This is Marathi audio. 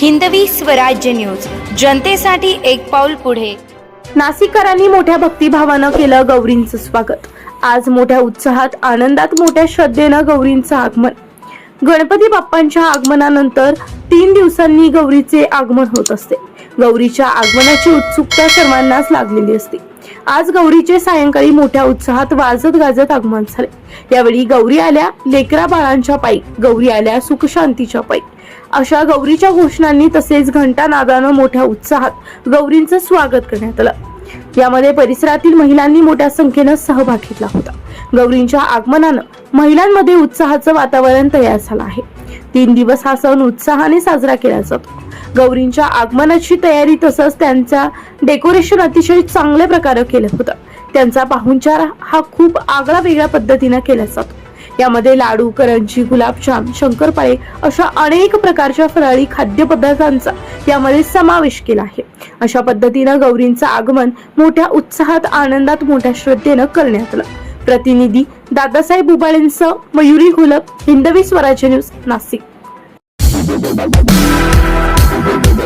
हिंदवी स्वराज्य न्यूज. जनतेसाठी एक पाऊल पुढे. नाशिककरांनी मोठ्या भक्तिभावानं केलं गौरींचं स्वागत. आज मोठ्या उत्साहात आनंदात मोठ्या श्रद्धेनं गौरींचं आगमन. गणपती बाप्पांच्या आगमनानंतर तीन दिवसांनी गौरीचे आगमन होत असते. गौरीच्या आगमनाची उत्सुकता सर्वांनाच लागलेली असते. आज गौरीचे सायंकाळी मोठ्या उत्साहात वाजत गाजत आगमन झाले. यावेळी गौरी आल्या लेकरा बाळांच्या पायी गौरी आल्या सुखशांतीच्या पायी. अशा गौरीच्या घोषणांनी तसेच घंटा नादानं मोठ्या उत्साहात गौरींचं स्वागत करण्यात आलं. यामध्ये परिसरातील महिलांनी मोठ्या संख्येनं सहभाग घेतला होता. गौरींच्या आगमनानं महिलांमध्ये उत्साहाचं वातावरण तयार झालं आहे. तीन दिवस हा सण उत्साहाने साजरा केला जातो. गौरींच्या आगमनाची तयारी तसंच त्यांचा डेकोरेशन अतिशय चांगल्या प्रकारे केलं होतं. त्यांचा पाहुणचार हा खूप आगळा वेगळ्या पद्धतीनं केला जातो. यामध्ये लाडू करंजी गुलाबजाम शंकरपाळे अशा अनेक प्रकारच्या फराळी खाद्यपदार्थांचा यामध्ये समावेश केला आहे. अशा पद्धतीनं गौरींचं आगमन मोठ्या उत्साहात आनंदात मोठ्या श्रद्धेनं करण्यात आलं. प्रतिनिधी Dadasaheb उबाळेंसह Mayuri Gholap Hindavi Swarajya news Nashik. Thank you.